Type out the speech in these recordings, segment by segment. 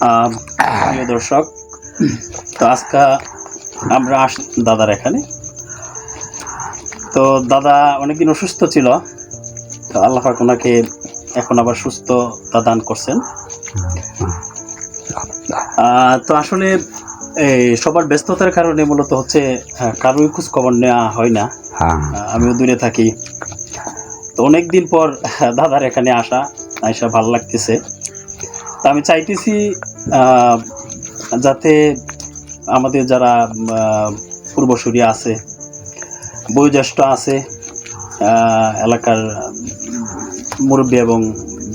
প্রিয় দর্শক তো আজকে আমরা আস দাদার এখানে। তো দাদা অনেকদিন অসুস্থ ছিল তো আল্লাহ পাক ওনাকে এখন আবার সুস্থতা দান করছেন। তো আসলে এই সবার ব্যস্ততার কারণে মূলত হচ্ছে কারোই খোঁজ খবর নেওয়া হয় না। হ্যাঁ। আমিও দূরে থাকি। তো অনেকদিন পর দাদার এখানে আসা আইসা ভালো লাগতেছে। তা আমি চাইতেছি যাতে আমাদের যারা পূর্বসূরি আছে, বয়োজ্যেষ্ঠ আছে এলাকার মুরব্বী এবং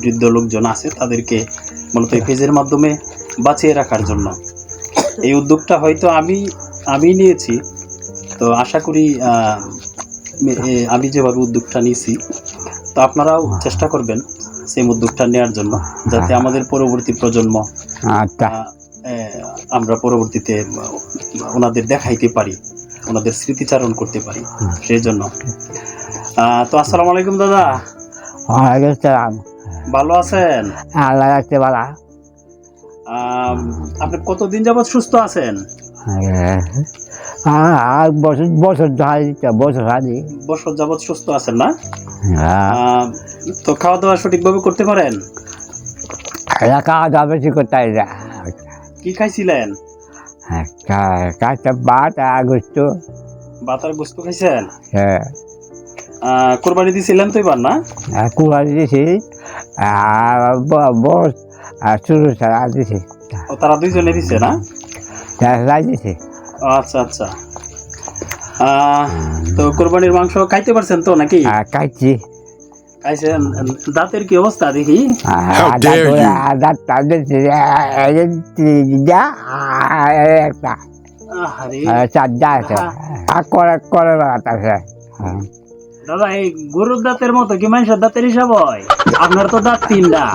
বৃদ্ধ লোকজন আছে, তাদেরকে মূলত এই পেজের মাধ্যমে বাঁচিয়ে রাখার জন্য। এই উদ্যোগটা হয়তো আমি আমি নিয়েছি, তো আশা করি আমি যেভাবে উদ্যোগটা নিয়েছি, তো আপনারাও চেষ্টা করবেন। সেই উদ্যোগটা নেওয়ার জন্য যাতে আমাদের পরবর্তী প্রজন্ম আচ্ছা। আমরা পরবর্তীতে ওনাদের দেখাইতে পারি ওনাদের স্মৃতিচারণ করতে পারি সেই জন্য তো আসসালামু আলাইকুম দাদা। ওয়ালাইকুম সালাম। ভালো আছেন? আল্লাহ রাখতে আম, আপনি কতদিন যাবৎ সুস্থ আছেন? বছর বছর বছর যাবৎ সুস্থ আছেন না? আহ, তো খাওয়া দাওয়া সঠিকভাবে করতে পারেন? খাওয়া দাওয়া করতে হয় কি খাইছিলেন? কাজটা বাদ আগস্ট বাতার গোস্ত খাইছেন? হ্যাঁ। কোরবানি দিয়েছিলেন তো এবার না? কুড়ালি দিছি। আর বস আর শুরু ছাড়া দিছি। ও তারা দুইজনে দিছে না? রাই দিছি। ও, আচ্ছা আচ্ছা। তো কোরবানির মাংস খাইতে পারছেন তো নাকি? আর কাটছি খাইছেন দাঁতের কি অবস্থা দেখি? আর দাঁত একটা চারটা আছে। আর করে করে বেড়াতেছে দাদা এই গরুর দাঁতের মতো কি মানুষের দাঁতের হিসাব হয়? আপনার তো দাঁত তিনটা।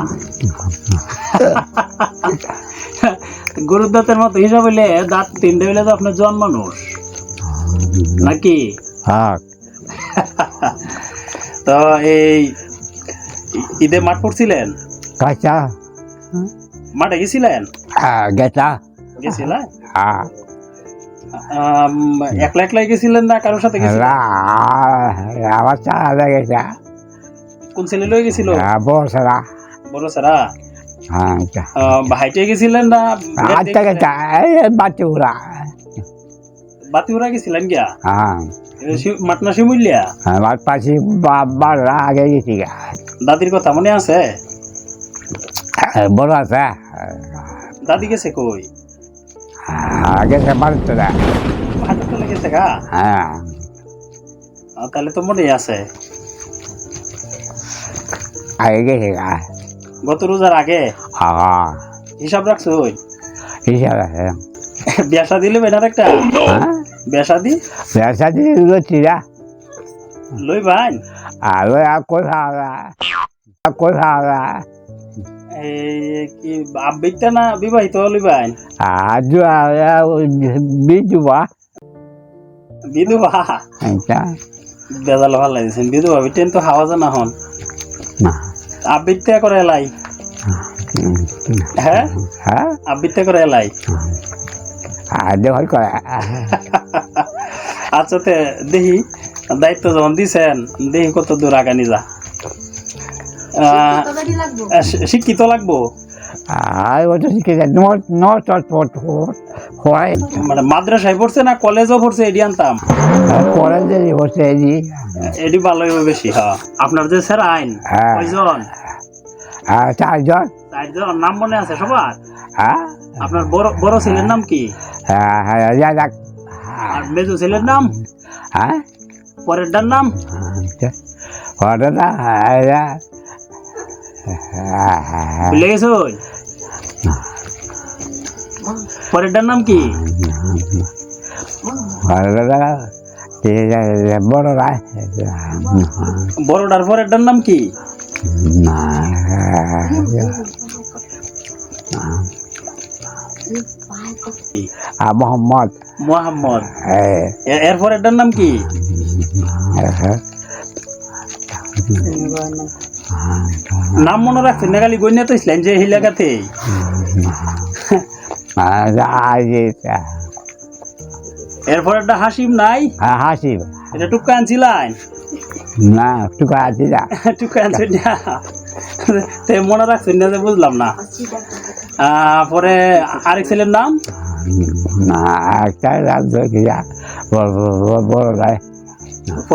গরুর দাঁতের মতো হিসাব হইলে দাঁত তিনটা হইলে তো আপনার জন মানুষ। নাকি? হ্যাঁ। তো এই ঈদে মাঠ পড়ছিলেন? কাঁচা মাঠে গেছিলেন? হ্যাঁ গেছা গেছিলেন? হ্যাঁ। একলা একলাই গেছিলেন না কারোর সাথে গেছিলেন? আমার চারা গেছে কোন ছেলে লয়ে গেছিল? বসরা বড় সারা হ্যাঁ হাইটে গেছিলেন না আচ্ছা গেছে বাচ্চা বাতিউরা গেছিলেন গিয়া? হ্যাঁ। মাটনা শিমুলিয়া? পাশে বাবার আগে গেছি গা। দাদির কথা মনে আছে? বড় আছে। দাদি গেছে কই? বাড়িতে। না হাতে গেছে গা? হ্যাঁ। তাহলে তো মনে আছে। আগে গেছে গা। গত রোজার আগে? হ্যাঁ। হিসাব রাখছো হিসাব আছে। বেসা দিলে বেটার একটা। হ্যাঁ? বেসা দি। ব্যবসা দিয়ে চিরা লই ভাই। আর ওই আর কোথাও না আর কোথাও না এই কি আব্বিকটা না বিবাহিত লই ভাই? আর বিজুবা বিধবা। এটা বেজাল ভালো লাগিছেন বিধবা বিটেন তো হাওয়া জানা হন না। আব্বিকটা করে এলাই। হ্যাঁ হ্যাঁ? আব্বিকটা করে এলাই। করে আচ্ছা তে দেখি দায়িত্ব যখন দিছেন দেখি কত দূর আগানি যা। শিক্ষিত লাগবো? আর ওটা শিখেছে হয় মানে মাদ্রাসায় পড়ছে না কলেজও পড়ছে এডি আনতাম? এডি। ভালোই বেশি হ্যাঁ আপনার যে স্যার আইন হ্যাঁ। কয়জন? আর চারজন। চারজন নাম মনে আছে সবার? হ্যাঁ। আপনার বড় বড় ছেলের নাম কি? হ্যাঁ হ্যাঁ যা যাক। আর মেজো ছেলের নাম? হ্যাঁ? পরেরটার নাম? ওটা না হ্যাঁ ভুলে গেছো পরেরটার নাম কি? বড় রায় বড়টার পরেরটার নাম কি? মোহাম্মদ। মোহাম্মদ। হ্যাঁ এ- এর নাম কি? নাম মনে রাখছেন না খালি গণ্য তো ইসলাম যে হিলাকাতে এরপর একটা হাসিম নাই? হাসিব এটা টুকা আনছিলেন না টুকা আছে যা টুকা আনছেন না। মনে রাখছেন না যে বুঝলাম না। আহ, পরে আরেক ছেলের নাম? কি যা বড় বড় বড় রায়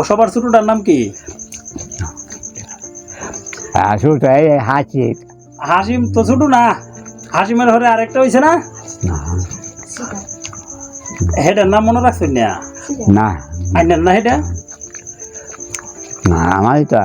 সবার ছোটটার নাম কি? আসুন এই হাসিম। তো ছোট না হাসিমের ঘরে আরেকটা হয়েছে না? হেটার নাম মনে রাখছেন না? না। আইনের না হেটা না আমারই তো।